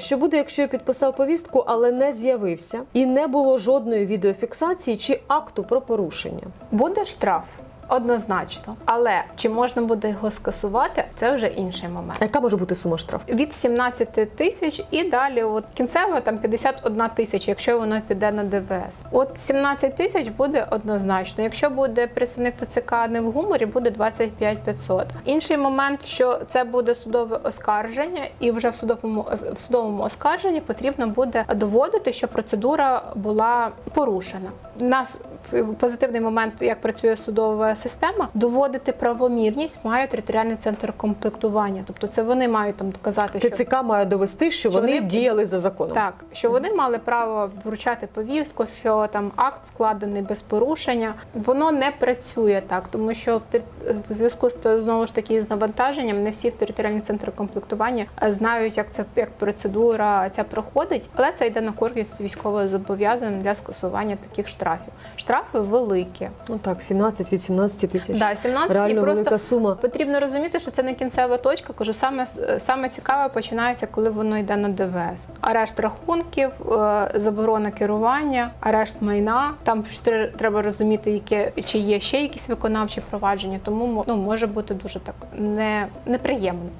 Що буде, якщо я підписав повістку, але не з'явився, і не було жодної відеофіксації чи акту про порушення? Буде штраф. Однозначно, але чи можна буде його скасувати, це вже інший момент. А яка може бути сума штрафу? Від 17 тисяч і далі, от кінцево там 51 тисяча, якщо воно піде на ДВС. От 17 тисяч буде однозначно. Якщо буде представник ТЦК не в гуморі, буде 25 500. Інший момент, що це буде судове оскарження, і вже в судовому в судовому оскарженні потрібно буде доводити, що процедура була порушена. У нас позитивний момент, як працює судова система, доводити правомірність має територіальний центр комплектування. Тобто, це вони мають там доказати, що ТЦК має довести, що, Що вони, вони- діяли за законом. так, що вони мали право вручати повістку, що там акт складений без порушення. Воно не працює так, тому що в зв'язку з знову ж таки з навантаженням не всі територіальні центри комплектування е, знають, як це як процедура ця проходить, але це йде на користь військово зобов'язаним для скасування таких штрафів. Штрафи великі. Ну так, 17 від 17 тисяч. Да, 17 Реально і просто велика сума. Потрібно розуміти, що це не кінцева точка. Кажу, саме саме цікаве починається, коли воно йде на ДВС. Арешт рахунків, е, заборона керування, арешт майна. Там треба розуміти, яке чи є ще якісь виконавчі провадження, тому ну може бути дуже так не неприємно.